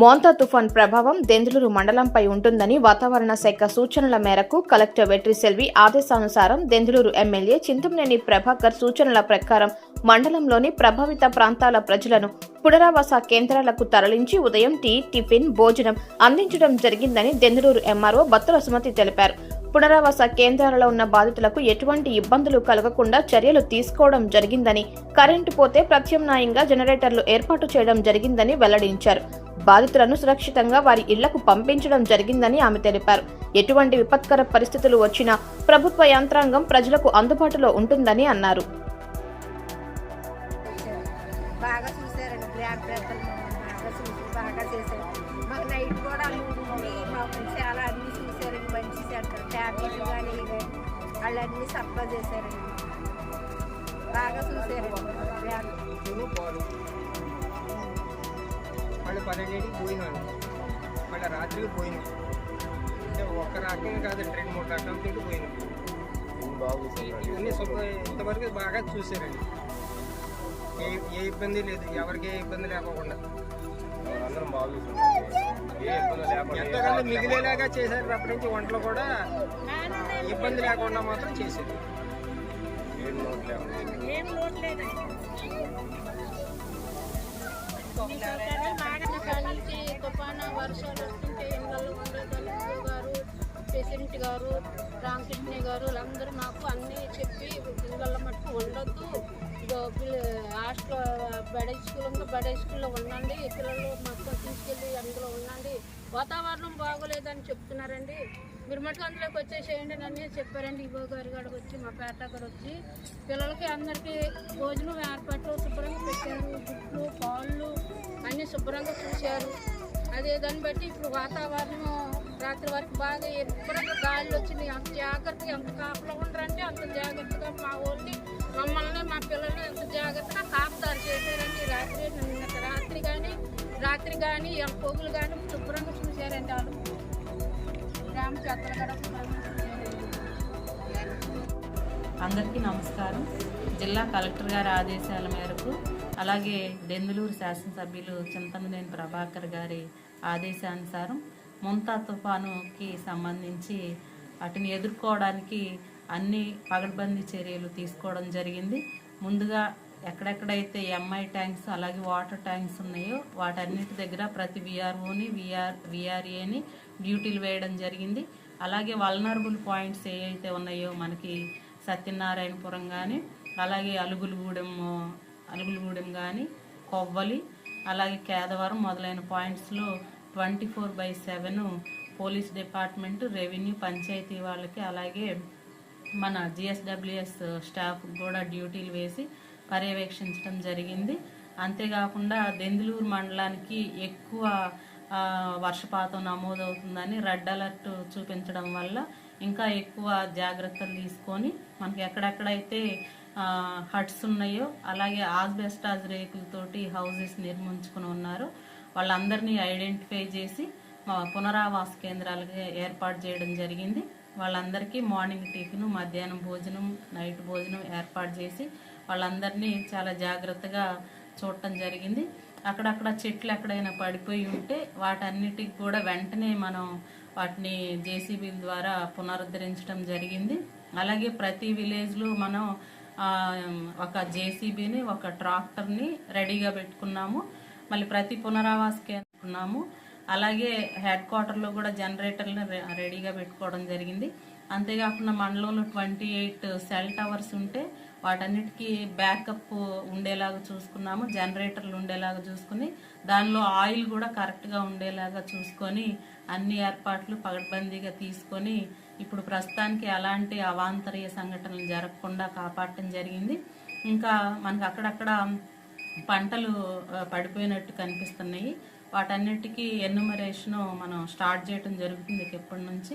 మోంతా తుఫాన్ ప్రభావం దెందులూరు మండలంపై ఉంటుందని వాతావరణ శాఖ సూచనల మేరకు కలెక్టర్ వెట్రి సెల్వి ఆదేశానుసారం దెందులూరు ఎమ్మెల్యే చింతమనేని ప్రభాకర్ సూచనల ప్రకారం మండలంలోని ప్రభావిత ప్రాంతాల ప్రజలను పునరావాస కేంద్రాలకు తరలించి ఉదయం టీ టిఫిన్ భోజనం అందించడం జరిగిందని దెందులూరు ఎంఆర్ఓ బత్తుల సుమతి తెలిపారు. పునరావాస కేంద్రాలలో ఉన్న బాధితులకు ఎటువంటి ఇబ్బందులు కలగకుండా చర్యలు తీసుకోవడం జరిగిందని కరెంటు పోతే ప్రత్యామ్నాయంగా జనరేటర్లు ఏర్పాటు చేయడం జరిగిందని వెల్లడించారు. బాధితులను సురక్షితంగా వారి ఇళ్ళకు పంపించడం జరిగిందని ఆమె తెలిపారు. ఎటువంటి విపత్కర పరిస్థితులు వచ్చినా ప్రభుత్వ యంత్రాంగం ప్రజలకు అందుబాటులో ఉంటుందని అన్నారు. బాగా చూసారండి చూసి బాగా చేశారు. మాకు నైట్ కూడా ఉండి మాకు చాలా అన్ని చూసారండి మంచి చేస్తారు ట్యాబ్లెట్లు కానీ వాళ్ళు అన్ని సప్లై చేశారండి. బాగా పాలు మళ్ళీ పన్నెండింటికి పోయినాను. మళ్ళీ రాత్రికి పోయినాం. అంటే ఒక్క రకం కాదు రెండు మూడు రకాల తింటూ పోయినాం. ఇవన్నీ శుభ్ర ఇంతవరకు బాగా చూసారండి ఏ ఏ ఇబ్బంది లేదు. ఎవరికి ఏ ఇబ్బంది లేకోకుండా. ఎంతకన్నా మిగిలేలాగా చేశారు అప్పటి నుంచి వంటలు కూడా ఇబ్బంది లేకుండా మాత్రం నుంచి తుఫాను వర్షాలు వస్తుంటే ఇళ్ళల్లో ఉండేదాన్ని. గారు ప్రెసిడెంట్ గారు రామకృష్ణ గారు వాళ్ళందరూ మాకు అన్నీ చెప్పి పిల్లల మటుకు ఉండొద్దు. ఇదో పిల్ల- హాస్టల్ బడే స్కూల్ ఉంది బడే స్కూల్లో ఉండండి. పిల్లలు మొత్తం తీసుకెళ్ళి అందులో ఉండండి. వాతావరణం బాగోలేదని చెప్తున్నారండి. మీరు మటుకు అందులోకి వచ్చేసేయండి అని చెప్పారండి. ఇగో గారి గారు వచ్చి మా పేట గారు వచ్చి పిల్లలకి అందరికీ భోజనం ఏర్పాట్లు శుభ్రంగా పెట్టారు. గుడ్లు పాళ్ళు అన్నీ శుభ్రంగా చూశారు. అదే దాన్ని బట్టి ఇప్పుడు వాతావరణం రాత్రి వరకు బాగా ఎప్పుడైనా గాలి వచ్చింది అంత జాగ్రత్తగా ఎంత కాపలా ఉండరంటే అంత జాగ్రత్తగా మా ఊళ్ళని మమ్మల్ని మా పిల్లల్ని ఎంత జాగ్రత్తగా కాపుతారు చేశారండి. రాత్రి నిన్న రాత్రి కానీ రాత్రి కానీ పొగులు కానీ శుభ్రంగా చూశారండి వాళ్ళు. గ్రామ చెత్తలు కూడా అందరికీ నమస్కారం. జిల్లా కలెక్టర్ గారి ఆదేశాల మేరకు అలాగే దెందులూరు శాసనసభ్యులు చింతమనేని ప్రభాకర్ గారి ఆదేశానుసారం ముంతా తుఫానుకి సంబంధించి వాటిని ఎదుర్కోవడానికి అన్ని పగడ్బందీ చర్యలు తీసుకోవడం జరిగింది. ముందుగా ఎక్కడెక్కడైతే ఎంఐ ట్యాంక్స్ అలాగే వాటర్ ట్యాంక్స్ ఉన్నాయో వాటన్నిటి దగ్గర ప్రతి విఆర్ఓని విఆర్ విఆర్ఏని డ్యూటీలు వేయడం జరిగింది. అలాగే వల్నరబుల్ పాయింట్స్ ఏవైతే ఉన్నాయో మనకి సత్యనారాయణపురం కానీ అలాగే అలుగులగూడెం అలుగులగూడెం కానీ కొవ్వలి అలాగే కేదవరం మొదలైన పాయింట్స్లో twenty four by seven police department revenue panchayat వాళ్ళకి అలాగే మన జిఎస్డబ్ల్యూఎస్ స్టాఫ్ కూడా డ్యూటీలు వేసి పర్యవేక్షించడం జరిగింది. అంతేకాకుండా దెందులూరు మండలానికి ఎక్కువ వర్షపాతం నమోదవుతుందని రెడ్ అలర్ట్ చూపించడం వల్ల ఇంకా ఎక్కువ జాగ్రత్తలు తీసుకొని మనకి ఎక్కడెక్కడైతే హట్స్ ఉన్నాయో అలాగే ఆస్బెస్టాస్ రేకులతోటి హౌసెస్ నిర్మించుకుని ఉన్నారు. వాళ్ళందరినీ ఐడెంటిఫై చేసి పునరావాస కేంద్రాలుగా ఏర్పాటు చేయడం జరిగింది. వాళ్ళందరికీ మార్నింగ్ టిఫిన్ మధ్యాహ్నం భోజనం నైట్ భోజనం ఏర్పాటు చేసి వాళ్ళందరినీ చాలా జాగ్రత్తగా చూడటం జరిగింది. అక్కడక్కడ చెట్లు ఎక్కడైనా పడిపోయి ఉంటే వాటన్నిటికి కూడా వెంటనే మనం వాటిని జేసీబీల ద్వారా పునరుద్ధరించడం జరిగింది. అలాగే ప్రతి విలేజ్లో మనం ఒక జేసీబీని ఒక ట్రాక్టర్ని రెడీగా పెట్టుకున్నాము. మళ్ళీ ప్రతి పునరావాస కేంద్రం అలాగే హెడ్ క్వార్టర్లో కూడా జనరేటర్లను రెడీగా పెట్టుకోవడం జరిగింది. అంతేకాకుండా మండలంలో ట్వంటీ ఎయిట్ సెల్ టవర్స్ ఉంటే వాటన్నిటికీ బ్యాకప్ ఉండేలాగా చూసుకున్నాము జనరేటర్లు ఉండేలాగా చూసుకుని దానిలో ఆయిల్ కూడా కరెక్ట్గా ఉండేలాగా చూసుకొని అన్ని ఏర్పాట్లు పగడ్బందీగా తీసుకొని ఇప్పుడు ప్రస్తుతానికి ఎలాంటి అవాంతరీయ సంఘటనలు జరగకుండా కాపాడటం జరిగింది. ఇంకా మనకు అక్కడక్కడ పంటలు పడిపోయినట్టు కనిపిస్తున్నాయి. వాటన్నిటికీ ఎన్యుమరేషన్ మనం స్టార్ట్ చేయడం జరుగుతుంది ఇక ఎప్పటి నుంచి.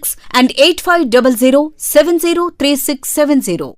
six and eight five double zero seven zero three six seven zero